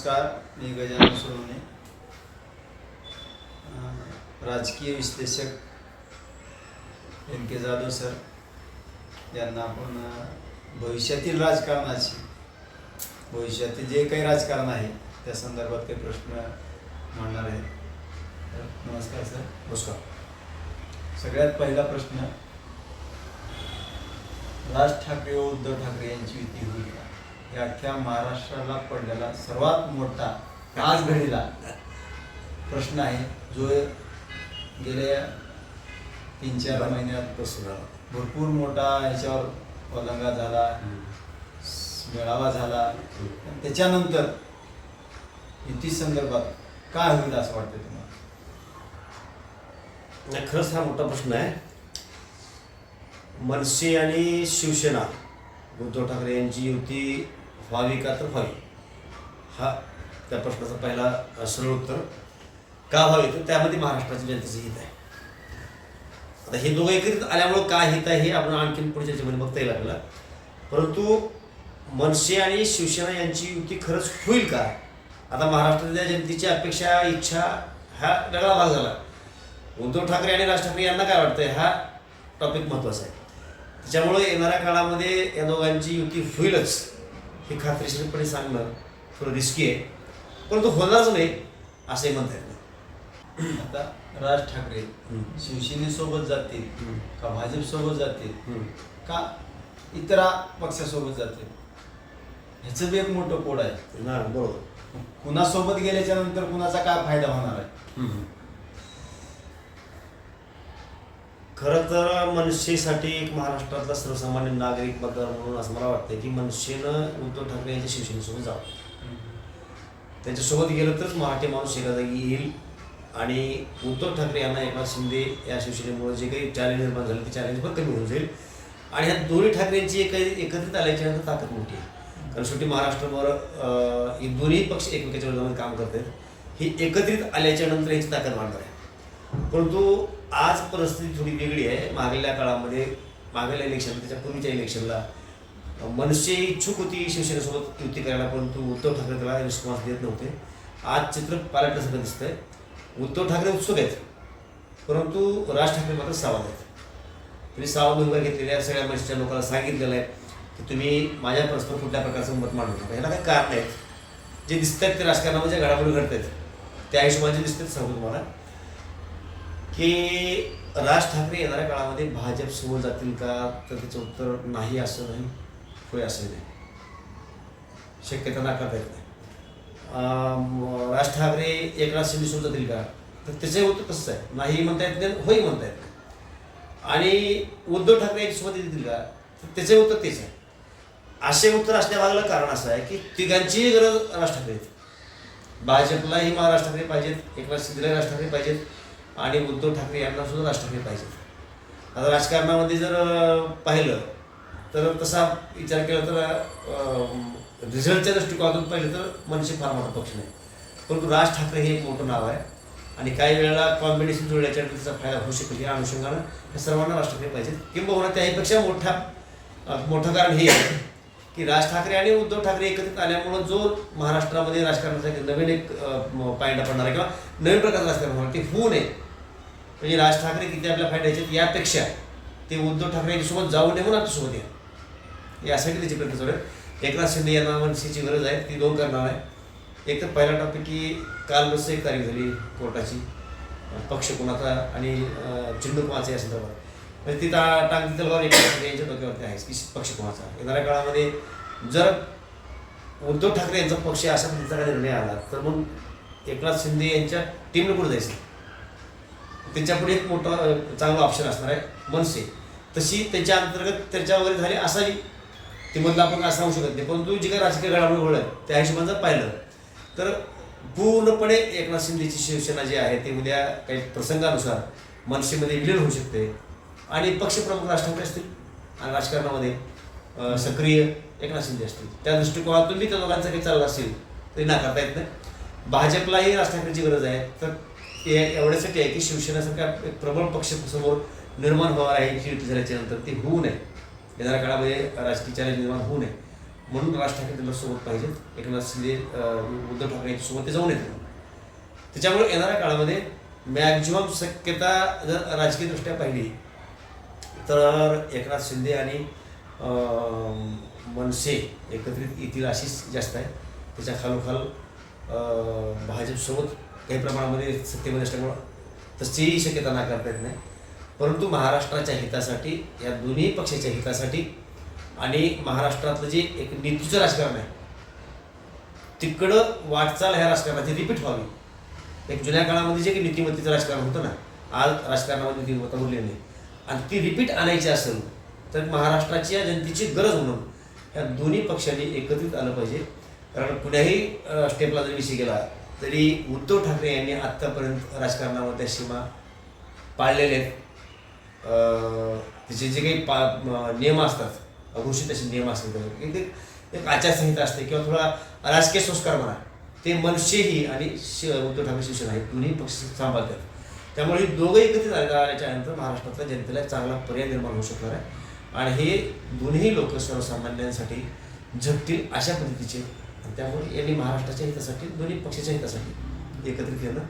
नमस्कार मी गजानन सोनवणे. राजकीय विश्लेषक एम के जाधव सर यांना आपण भविष्यातील राजकारणाची भविष्यातील जे काही राजकारण आहे त्या संदर्भात काही प्रश्न मांडणार आहे नमस्कार सर नमस्कार. सगळ्यात पहिला प्रश्न राज ठाकरे व उद्धव ठाकरे यांची युती होईल का? या अख्ख्या महाराष्ट्राला पडलेला सर्वात मोठा आज घडीला प्रश्न आहे जो गेल्या तीन चार महिन्यात बसला भरपूर मोठा याच्यावर पलंगा झाला मेळावा झाला. त्याच्यानंतर युती संदर्भात काय होईल असं वाटतं तुम्हाला? नाही खरंच हा मोठा प्रश्न आहे. मनसे आणि शिवसेना उद्धव ठाकरे यांची युती व्हावी का तर व्हावी हा त्या प्रश्नाचा पहिला सरळ उत्तर. का व्हावी तर त्यामध्ये महाराष्ट्राच्या जनतेचं हित आहे. आता हे दोघं एकत्रित आल्यामुळं काय हित आहे हे आपण आणखीन पुढच्या याच्यामध्ये बघता येईल आपल्याला. परंतु मनसे आणि शिवसेना यांची युती खरंच होईल का? आता महाराष्ट्रातल्या जनतेची अपेक्षा इच्छा हा वेगळा भाग झाला. उद्धव ठाकरे आणि राज ठाकरे यांना काय वाटतंय? हा टॉपिक महत्त्वाचा आहे. त्याच्यामुळे येणाऱ्या काळामध्ये या दोघांची युती होईलच. हे खात्रीशीरपणे सांगणं थोडं रिस्की आहे. परंतु होणारच नाही असंही म्हणता येत नाही. आता राज ठाकरे. शिवसेनेसोबत जातील. का भाजप सोबत जातील. का इतरा पक्षासोबत जातील? ह्याचं बी एक मोठं कोड आहे. ना बरोबर. कुणासोबत गेल्याच्यानंतर कुणाचा काय फायदा होणार आहे? खरं तर मनसेसाठी एक महाराष्ट्रातला सर्वसामान्य नागरिक मतदार म्हणून असं मला वाटतं की मनसेनं उद्धव ठाकरे यांच्या शिवसेनेसोबत जावं. त्यांच्यासोबत गेलं तरच मराठी माणूस एका जागी येईल आणि उद्धव ठाकरे यांना एकनाथ शिंदे या शिवसेनेमुळे जे काही चॅलेंज निर्माण झाले ते चॅलेंज पण कमी होऊन जाईल. आणि ह्या दोन्ही ठाकरेंची एक एकत्रित आल्याची नंतर ताकद मोठी आहे. कारण शेवटी महाराष्ट्रभर हे दोन्ही पक्ष एकमेकाच्या विरोधामध्ये काम करत आहेत ही एकत्रित आल्याच्यानंतर याची ताकद वाढणार आहे. परंतु आज परिस्थिती थोडी वेगळी आहे. मागल्या काळामध्ये मागल्या इलेक्शन त्याच्या पूर्वीच्या इलेक्शनला मनसे इच्छुक होती शिवसेनेसोबत युती करायला परंतु उद्धव ठाकरे त्याला रिस्पॉन्स देत नव्हते. आज चित्र पालटल्यासारखं दिसतंय. उद्धव ठाकरे उत्सुक आहेत परंतु राज ठाकरे मात्र सावध आहेत. तुम्ही सावध भूमिका घेतलेल्या सगळ्या मनसेच्या लोकांना सांगितलेलं आहे की तुम्ही माझ्या परस्पर कुठल्या प्रकारचं मत मांडू नका. याला काही कारण आहेत जे दिसत आहेत ते राजकारणामध्ये घडामोडी घडत आहेत त्या हिशोबाने दिसतात सांगू तुम्हाला. की राज ठाकरे येणाऱ्या काळामध्ये भाजप समोर जातील का? तर त्याचं उत्तर नाही असं नाही होय असं नाही. शक्यता नाकारता येत नाही. राज ठाकरे एकनाथ शिंदे समोर जातील का? तर त्याचंही उत्तर तसंच आहे. नाही म्हणता येत नाही होय म्हणता येत आणि उद्धव ठाकरे यांच्यासोबत देतील का? तर त्याचे उत्तर तेच आहे. असे उत्तर असण्यामागलं कारण असं आहे की तिघांचीही गरज राज ठाकरे भाजपलाही महाराज ठाकरे पाहिजेत एकनाथ शिंदेला राज ठाकरे पाहिजेत. आणि उद्धव ठाकरे यांना सुद्धा राज ठाकरे पाहिजेत आता राजकारणामध्ये जर पाहिलं तर तसा विचार केला तर रिझल्टच्या दृष्टिकोनातून पाहिलं तर मनसे फार मोठा पक्ष नाही. परंतु राज ठाकरे हे एक मोठं नाव आहे. आणि काही वेळेला कॉम्बिनेशन जुळल्याच्या त्याचा फायदा होऊ शकेल या अनुषंगानं हे सर्वांना राज ठाकरे पाहिजेत किंबहुना त्याहीपेक्षा मोठा मोठं कारण हे आहे की राज ठाकरे आणि उद्धव ठाकरे एकत्रित आल्यामुळं जो महाराष्ट्रामध्ये राजकारणासाठी नवीन एक अं, पायंडा पडणार आहे किंवा नवीन प्रकारचं राजकारण होणार ते होऊ नये. म्हणजे राज ठाकरे किती आपल्या फायदा याच्यात यापेक्षा ते उद्धव ठाकरे यांच्यासोबत जाऊ नये म्हणून आपल्यासोबत या. यासाठी त्याचे प्रयत्न चालू आहेत. एकनाथ शिंदे यांना मनसेची गरज आहे ती दोन करणार आहे. एक तर पहिला टॉपिक की काल मस्त एक तारीख झाली कोर्टाची. पक्ष कोणाचा आणि चिंडू चिन्ह कोणाचा या संदर्भात. म्हणजे ती ता टांगती तलवार एकनाथ यांच्या डोक्यावरती आहे की पक्ष कोणाचा येणाऱ्या काळामध्ये जर उद्धव ठाकरे यांचा पक्ष अशा पद्धतीचा काही निर्णय आला तर मग एकनाथ शिंदे यांच्या टीमने पुढे जायचं? त्यांच्यापुढे एक मोठा चांगला ऑप्शन असणार आहे मनसे. तशी त्यांच्या अंतर्गत चर्चा वगैरे झाली असावी. ते मधलं आपण असं सांगू शकत नाही परंतु जे काही राजकीय घडामोडी घडल्या त्या हिशोबाने जर पाहिलं. तर पूर्णपणे एकनाथ शिंदेची शिवसेना जी आहे ती उद्या काही प्रसंगानुसार मनसेमध्ये विलीन होऊ शकते. आणि पक्षप्रमुख राज ठाकरे असतील आणि राजकारणामध्ये सक्रिय एकनाथ शिंदे असतील. त्या दृष्टिकोनातून मी त्या दोघांचं काही चाललं असेल तरी नाकारता येत नाही. भाजपलाही राज ठाकरेची गरज आहे. तर ते एवढ्यासाठी आहे की शिवसेनेसारख्या एक प्रबळ पक्ष समोर निर्माण होणार आहे जी युती झाल्याच्यानंतर ती होऊ नये. येणाऱ्या काळामध्ये राजकीय चॅलेंज निर्माण होऊ नये. म्हणून राज ठाकरे त्यांना सोबत पाहिजेत एकनाथ शिंदे उद्धव ठाकरे यांच्यासोबत ते जाऊन येतील त्याच्यामुळे येणाऱ्या काळामध्ये मॅक्झिमम शक्यता जर राजकीयदृष्ट्या पाहिली तर एकनाथ शिंदे आणि मनसे एकत्रित येतील अशीच जास्त आहे. त्याच्या खालोखाल भाजपसोबत काही प्रमाणामध्ये सत्तेमध्ये असल्यामुळं तशीही शक्यता नाकारता येत नाही. परंतु महाराष्ट्राच्या हितासाठी या दोन्ही पक्षाच्या हितासाठी आणि महाराष्ट्रातलं जे एक नीतीचं राजकारण आहे तिकडं वाटचाल ह्या राजकारणाची रिपीट व्हावी. एक जुन्या काळामध्ये जे काही नीतिमत्तेचं राजकारण होतं ना आज राजकारणामध्ये नीतिमत्ता उरली नाही. आणि ती रिपीट आणायची असेल तर महाराष्ट्राची या जनतेची गरज म्हणून या दोन्ही पक्षांनी एकत्रित आलं पाहिजे. कारण कुठल्याही स्टेपला जरी विषय गेला तरी उद्धव ठाकरे यांनी आत्तापर्यंत राजकारणामध्ये सीमा पाळलेल्या आहेत. त्याचे जे काही पा नियम असतात अघोषित असे नियम असतात ते एक- एक आचारसंहिता असते किंवा थोडा राजकीय संस्कार म्हणा ते मनसेही आणि श उद्धव ठाकरे शिवसेना हे दोन्ही पक्ष सांभाळतात त्यामुळे हे दोघं एकत्रित आले- आल्याच्यानंतर महाराष्ट्रातल्या जनतेला चांगला पर्याय निर्माण होऊ शकणार आहे. आणि हे दोन्ही लोक सर्वसामान्यांसाठी झटतील अशा पद्धतीचे. आणि त्यामुळे यांनी महाराष्ट्राच्या हितासाठी दोन्ही पक्षाच्या हितासाठी एकत्रित येणं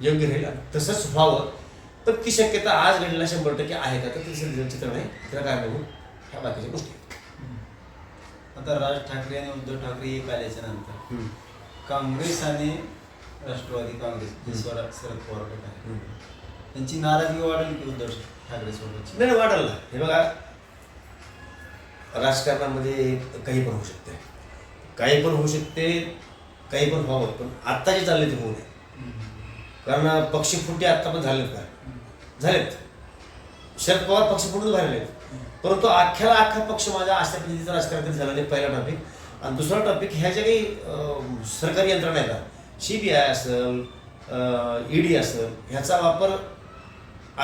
योग्य राहील. तसंच व्हावं. पण ती शक्यता आज घडलेला शंभर टक्के आहे का? तर ती सध्या चित्र नाही त्याला काय बघून ह्या बाकीच्या गोष्टी. आता राज ठाकरे आणि उद्धव ठाकरे एक आल्याच्यानंतर. काँग्रेस आणि राष्ट्रवादी काँग्रेस. स्वरा शरद पवार गट आहे. त्यांची नाराजगी वाढेल की उद्धव ठाकरे सोबतची नाही वाढलं ना हे बघा राजकारणामध्ये काही पण होऊ शकते. काही पण होऊ शकते काही पण व्हावं पण आत्ता जे चालले ते होऊ नये. कारण पक्ष फुटी आत्ता पण झालेत का? झालेत. शरद पवार पक्ष फुटून झालेले आहेत परंतु अख्ख्याला अख्खा पक्ष माझा अशा पद्धतीचं राजकारण झालं नाही पहिला टॉपिक आणि दुसरा टॉपिक ह्या ज्या काही सरकारी यंत्रणा आहेत सी बी आय असेल ईडी असेल ह्याचा वापर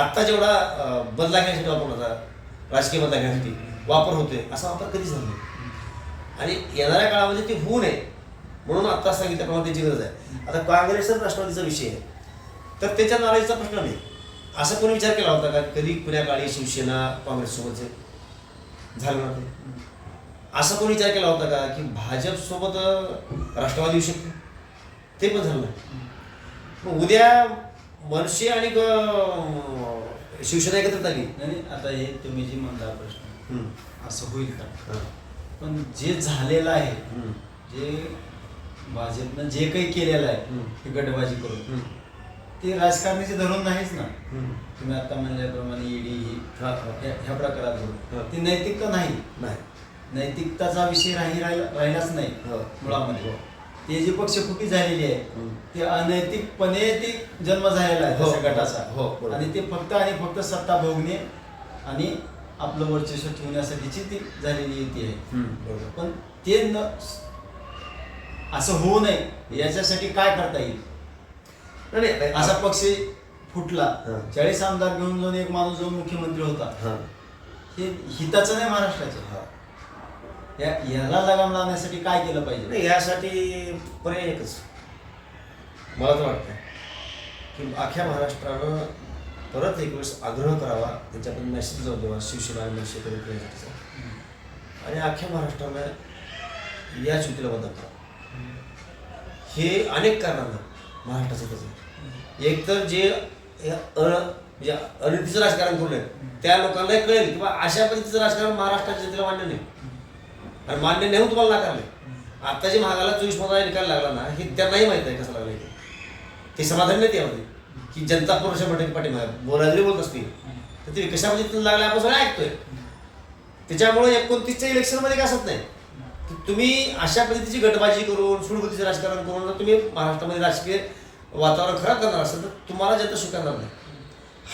आत्ता जेवढा बदला घेण्यासाठी वापर होता राजकीय बदला घेण्यासाठी वापर होतोय असा वापर कधीच झाला नाही. आणि येणाऱ्या काळामध्ये ते होऊ नये म्हणून आत्ता सांगितल्याप्रमाणे त्याची गरज आहे. आता काँग्रेस राष्ट्रवादीचा विषय आहे. तर त्याच्या नाराजीचा प्रश्न नाही. असा कोणी विचार केला होता का कधी पुण्या काळी शिवसेना काँग्रेससोबत झालं ना असा कोणी विचार केला होता का की भाजपसोबत राष्ट्रवादी येऊ शकते? ते पण झालं नाही मग उद्या मनसे आणि शिवसेना एकत्रित आली नाही आता हे तुम्ही जी म्हणता प्रश्न. असं होईल का. पण जे झालेलं आहे. जे भाजपनं जे काही केलेलं आहे. ते गटबाजी करून. ते राजकारणाचे धरून नाहीच ना. तुम्ही आता म्हणल्याप्रमाणे ईडी. ह्या प्रकारात. धरून ती नैतिकता नाही नाही नैतिकताचा विषय राही राहिला राहिलाच नाही. मुळामध्ये. ते जी पक्षफुटी झालेली आहे. ते अनैतिकपणे ती जन्म झालेला आहे हो. गटाचा हो, बरोबर. आणि ते फक्त आणि फक्त सत्ता भोगणे आणि आपलं वर्चस्व ठेवण्यासाठीची ती झालेली युती आहे. बरोबर पण ते न असं होऊ नये याच्यासाठी काय करता येईल नाही, नाही असा पक्ष फुटला हा. चाळीस आमदार घेऊन जाऊन एक माणूस जो मुख्यमंत्री होता हा. हे हिताचं नाही महाराष्ट्राचं हा. या याला लगाम लावण्यासाठी काय केलं पाहिजे? नाही यासाठी पर्याय एकच. मला तर वाटतं की अख्ख्या महाराष्ट्रानं परत एक वेळेस आग्रह करावा त्यांच्याकडून मेसेज जाऊ द्यावा शिवसेना आणि करून करण्यासाठीचा आणि अख्ख्या महाराष्ट्रानं या युतीला मतदान करावं. हे अनेक कारणांना महाराष्ट्राचं कसं आहे. एक तर जे अ म्हणजे अनितीचं राजकारण करून त्या लोकांना कळेल किंवा अशा पद्धतीचं राजकारण महाराष्ट्राच्या जनतेला मान्य नाही. आणि मान्य नाही तुम्हाला नाकारले आता जे महागाला चोवीस मताचा निकाल लागला ना हे त्यांनाही माहीत आहे कसं लागलं ते. ते समाधान नाही त्यामध्ये. की जनता पुरुष म्हणते पाठिंबा बोलायला जरी बोलत असतील. तर ते कशामध्ये तिथून लागलं आपण सगळं ऐकतोय. त्याच्यामुळे एकोणतीसच्या इलेक्शनमध्ये काय असत नाही. तुम्ही अशा पद्धतीची गटबाजी करून सुडबुद्धीचं राजकारण करून जर तुम्ही महाराष्ट्रामध्ये राजकीय वातावरण खराब करणार असेल तर तुम्हाला जनता स्वीकारणार नाही.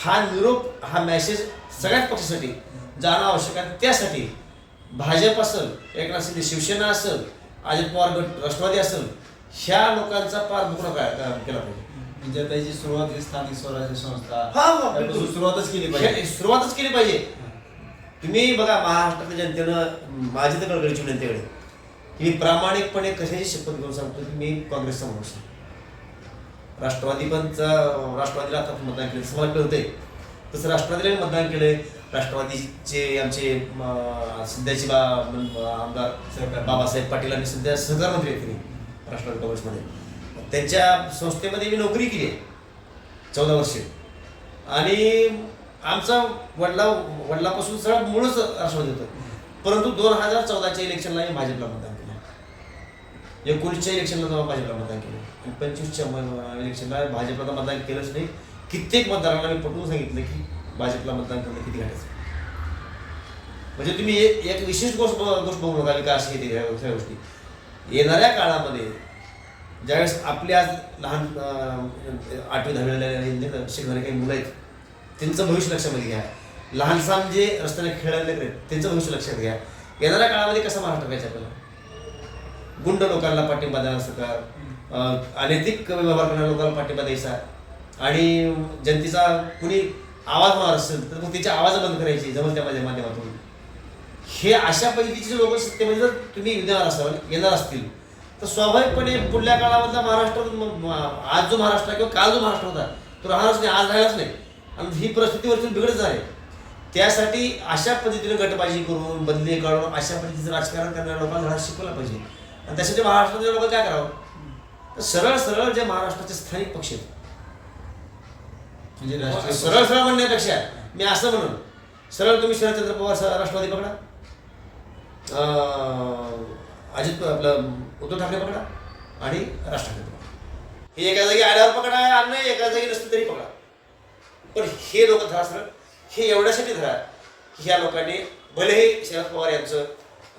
हा निरोप हा मेसेज सगळ्याच पक्षासाठी जाणं आवश्यक आहे त्यासाठी भाजप असेल एकनाथ शिंदे शिवसेना असेल अजित पवार गट राष्ट्रवादी असेल ह्या लोकांचा पार बुकडा काय केला पाहिजे. म्हणजे जी सुरुवात ही स्थानिक स्वराज्य संस्था. सुरुवातच केली पाहिजे. सुरुवातच केली पाहिजे. तुम्ही बघा महाराष्ट्रातल्या जनतेनं माझी तर गडगडीची विनंतीकडे की मी प्रामाणिकपणे कशाची शपथ घेऊन सांगतो की मी काँग्रेसचा माणूस आहे? राष्ट्रवादी पण राष्ट्रवादीला आता मतदान केलं. मला कळतंय तसं राष्ट्रवादीला मतदान केलंय. राष्ट्रवादीचे आमचे सध्याचे बा आमदार बाबासाहेब पाटील आणि सध्या सहकारमंत्री आहेत त्यांनी राष्ट्रवादी काँग्रेसमध्ये. त्यांच्या संस्थेमध्ये मी नोकरी केली आहे चौदा वर्षे. आणि आमचा वडला वडिलापासून सगळं मूळच राष्ट्रवादी होतं. परंतु दोन हजार चौदाच्या इलेक्शनला मी भाजपला मतदान केलं. एकोणीसच्या इलेक्शनला तेव्हा भाजपला मतदान केलं. आणि पंचवीसच्या इलेक्शनला भाजपला मतदान केलंच नाही. कित्येक मतदारांना मी पटवून सांगितलं की भाजपला मतदान करणं किती घाटायचं म्हणजे तुम्ही एक विशेष विशिष्ट गोष्ट गोष्ट बघू नका विकास घेते सगळ्या गोष्टी. येणाऱ्या काळामध्ये ज्यावेळेस आपले आज लहान आठवी दहावीला शिकणारे काही मुलं आहेत त्यांचं भविष्य लक्षामध्ये घ्या. लहानसहान जे रस्त्याने खेळायला लागले त्यांचं भविष्य लक्षात घ्या. येणाऱ्या काळामध्ये कसा महाराष्ट्र घ्यायचा आपल्याला? गुंड लोकांना पाठिंबा देणार सरकार अनैतिक व्यवहार करणाऱ्या लोकांना पाठिंबा द्यायचा. आणि जनतेचा कुणी आवाज होणार असेल तर मग त्याचे आवाज बंद करायचे जमल त्या माझ्या माध्यमातून. हे अशा पद्धतीचे लोक सत्तेमध्ये जर तुम्ही येणार असाल येणार असतील तर स्वाभाविकपणे पुढल्या काळामधला महाराष्ट्र आज जो महाराष्ट्र किंवा काल जो महाराष्ट्र होता तो राहणारच नाही आज राहिलाच नाही. आणि ही परिस्थितीवरती बिघडत आहे. त्यासाठी अशा पद्धतीने गटबाजी करून बदली काढून अशा पद्धतीचं राजकारण करणाऱ्या लोकांना धडा शिकवला पाहिजे. आणि त्यासाठी महाराष्ट्रातल्या लोक काय करावं? तर सरळ सरळ जे महाराष्ट्राचे स्थानिक पक्ष आहेत म्हणजे राष्ट्रीय सरळ सरळ म्हणण्यापेक्षा मी असं म्हणून. सरळ तुम्ही शरदचंद्र पवार राष्ट्रवादी पकडा. अजित आपलं उद्धव ठाकरे पकडा आणि राज ठाकरे पकडा. हे एका जागी आल्यावर पकडा आणि एका जागी नसतील तरी पकडा. पण हे लोक धरा सरळ. हे एवढ्यासाठी धरा की ह्या लोकांनी भलेही शरद पवार यांचं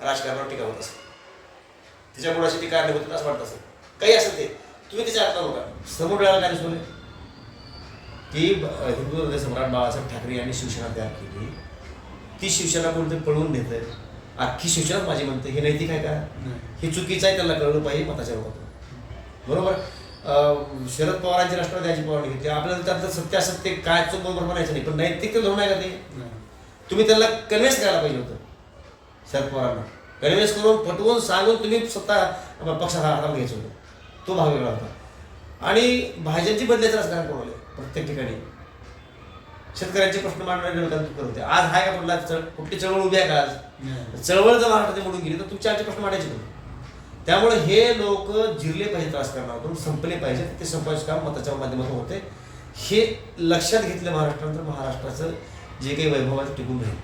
राजकारणावर टीका होत असेल. तिच्या अशी ती कारणीभूत असं वाटत असेल. काही असेल ते. तुम्ही तिच्या हातात नका. समोर वेळाला काय सोडले ब- हिंदू हृदय सम्राट बाळासाहेब ठाकरे यांनी शिवसेना तयार केली. ती शिवसेना कोणतरी पळवून नेत अख्खी शिवसेनाच माझी म्हणते. हे नैतिक आहे का? नाही. हे चुकीचं आहे त्यांना कळलं पाहिजे मताच्या रूपात. बरोबर? शरद पवारांची राष्ट्रवादी अजित पवारांनी घेतली. आपल्याला त्यातलं सत्य असत्य काय चूक बरोबर म्हणायचं नाही. पण नैतिक ते धोरण आहे का ते. तुम्ही त्यांना कन्व्हिन्स करायला पाहिजे होतं शरद पवारांना. कन्व्हिन्स करून पटवून सांगून तुम्ही स्वतः पक्षात हातात घ्यायचं होतं. तो भाग वेगळा होता. आणि भाजपची बदलायचं राजकारण करून प्रत्येक ठिकाणी. शेतकऱ्यांचे प्रश्न मांडणारे लोकांना होते आज हाय का कुठला चळ कुठली चळवळ उभी आहे का आज. चळवळ जर महाराष्ट्रात मोडून गेली तर तुमचे आमचे प्रश्न मांडायचे नाही त्यामुळे हे लोक जिरले पाहिजेत राजकारणातून संपले पाहिजेत ते संपवायचे काम मताच्या माध्यमातून होते. हे लक्षात घेतलं महाराष्ट्रानंतर महाराष्ट्राचं जे काही वैभव आहे ते टिकून राहील.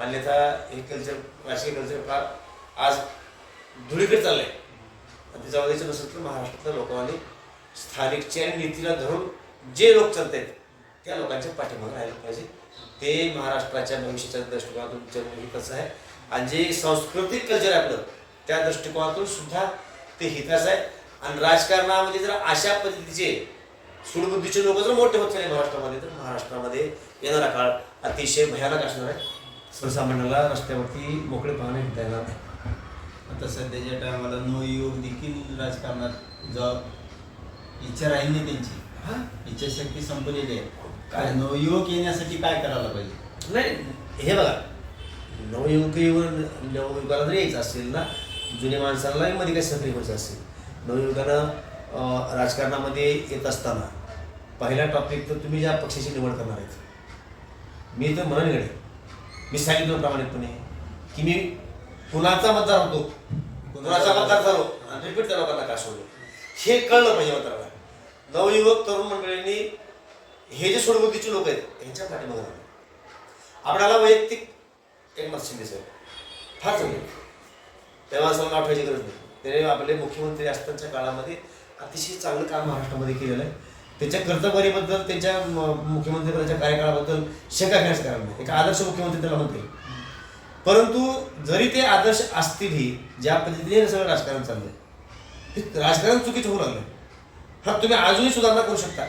अन्यथा हे कल्चर राजकीय कल्चर फार आज धुळीकडे चाललंय. आणि त्याच्या द्यायचं नसेल तर महाराष्ट्रातल्या लोकांनी स्थानिकची आणि नीतीला धरून जे लोक चालत आहेत त्या लोकांच्या पाठीमागे राहायला पाहिजे. ते महाराष्ट्राच्या भविष्याच्या दृष्टिकोनातून जनहिताचं आहे? आणि जे सांस्कृतिक कल्चर आहे आपलं त्या दृष्टिकोनातून सुद्धा ते हिताचं आहे. आणि राजकारणामध्ये जर अशा पद्धतीचे सूडबुद्धीचे लोक जर मोठे होत चालले महाराष्ट्रामध्ये तर महाराष्ट्रामध्ये येणारा काळ अतिशय भयानक असणार आहे. सर्वसामान्याला रस्त्यावरती मोकळे पाहणे घेता येणार नाही. आता सध्याच्या टायमाला नो युवक देखील राजकारणात जॉब इच्छा राहिली नाही त्यांची. हा? इच्छाशक्ती संपलेली आहे. काय? नवयुवक येण्यासाठी काय करायला पाहिजे? नाही हे बघा नवयुवक येऊन नवयुवकाला जर यायचं असेल ना जुन्या माणसाला मध्ये काही सक्रिय व्हायचं असेल. नवयुवकानं राजकारणामध्ये येत असताना पहिला टॉपिक तर तुम्ही ज्या पक्षाची निवड करणार आहेत. मी तर म्हणून गडे मी सांगितलं प्रामाणिकपणे की मी कुणाचा मतदार होतो? कुणाचा मतदार झालो? आणि रिपीट त्या लोकांना का सोडलो? हे कळलं पाहिजे मतदार नवयुवक तरुण मंडळींनी हे जे सोडबुद्धीचे लोक आहेत यांच्या पाठीमागे राहावं. आपल्याला वैयक्तिक एकनाथ शिंदे साहेब फार चांगले. तेव्हा असं नाव ठेवायची गरज नाही. त्याने आपले मुख्यमंत्री असतानाच्या काळामध्ये अतिशय चांगलं काम महाराष्ट्रामध्ये केलेलं आहे. त्याच्या कर्तबगारीबद्दल त्यांच्या म- मुख्यमंत्रीपदाच्या कार्यकाळाबद्दल शंका घेण्याचं कारण नाही. एक आदर्श मुख्यमंत्री त्याला म्हणते परंतु जरी ते आदर्श असतीलही ज्या पद्धतीने सगळं राजकारण चाललंय ते राजकारण चुकीचं होऊ लागलं हा तुम्ही अजूनही सुधारणा करू शकता.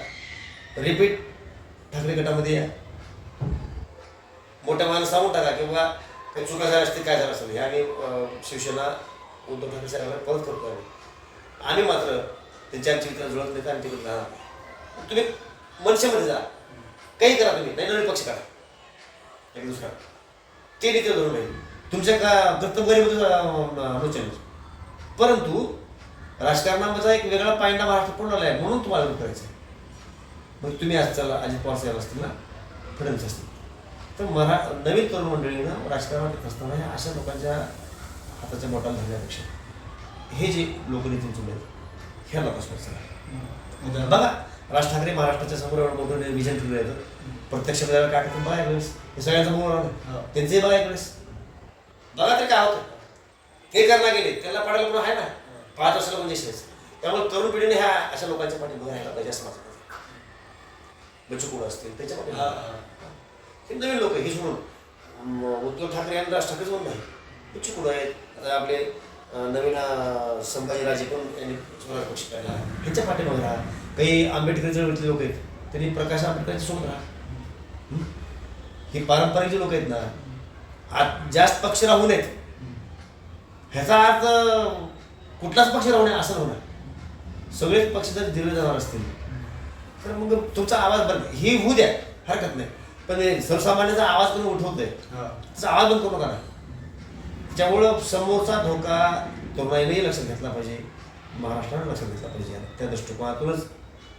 रिपीट ठाकरे गटामध्ये या. मोठ्या माणूस सांगून टाका किंवा काही चुका झाल्या असतील काय झालं असेल हे आम्ही शिवसेना उद्धव ठाकरे साहेबांना परत करतो आम्ही. आम्ही मात्र त्यांच्या आमची जुळत नाही तर आम्ही तिकडे राहणार तुम्ही मनसेमध्ये जा. काही करा तुम्ही नाही नवीन पक्ष करा. एक दुसरा. ते नीती धरून नाही तुमच्या का दत्तगरीमध्ये आलोचन परंतु राजकारणामध्ये एक वेगळा पायंडा महाराष्ट्र पूर्ण आला आहे म्हणून तुम्हाला करायचं आहे मग तुम्ही आज चला अजित पवार साहेब असतील ना फडणवीस असतील. तर मरा नवीन तरुण मंडळीनं राजकारणात येत असताना ह्या अशा लोकांच्या हाताच्या बोटाला धरण्यापेक्षा हे जे लोकनीती आहेत ह्या उदाहरण बघा राज ठाकरे महाराष्ट्राच्या समोर एवढं मोठं विजन ठेवलं येतं प्रत्यक्ष बघायला काय करतात? बघा वेळेस हे सगळ्यांचा मूळ हो. त्यांचंही बघा एक वेळेस बघा तरी काय होतं ते करणार गेले त्यांना पडायला पण आहे ना? पाच वर्षाला म्हणजे शेष त्यामुळे तरुण पिढीने ह्या अशा लोकांच्या पाठी बघायला पाहिजे असं माझं मत आहे. बच्चू कडू असतील? त्याच्या पाठी नवीन लोक हे सोडून म, उद्धव ठाकरे आणि राज ठाकरे म्हणून नाही. बच्चू कडू आहेत? आपले नवीन संभाजीराजे पण यांनी स्वतः पक्ष काढला. ह्यांच्या पाठी बघा काही आंबेडकर चळवळीतले लोक आहेत त्यांनी प्रकाश आंबेडकरांच्या सोबत राहा. हं? हे पारंपरिक जे लोक आहेत ना आज जास्त पक्ष राहू नयेत. ह्याचा अर्थ कुठलाच पक्ष राहू नये असं होणार सगळेच पक्ष जर दिले जाणार असतील तर मग तुमचा आवाज बंद ही होऊ द्या हरकत नाही. पण हे सर्वसामान्याचा आवाज पण उठवतोय हा. त्याचा आवाज बंद करू नका ना. त्याच्यामुळं समोरचा धोका तरुणाईनेही लक्षात घेतला पाहिजे महाराष्ट्राने लक्षात घेतला पाहिजे. त्या दृष्टिकोनातूनच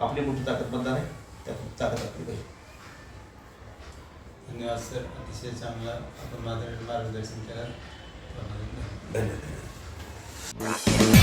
आपली मोठी ताकद बनणार आहे त्या ताकद आपली पाहिजे. धन्यवाद सर. अतिशय चांगला आपण मार्गदर्शन केलं. धन्यवाद. धन्यवाद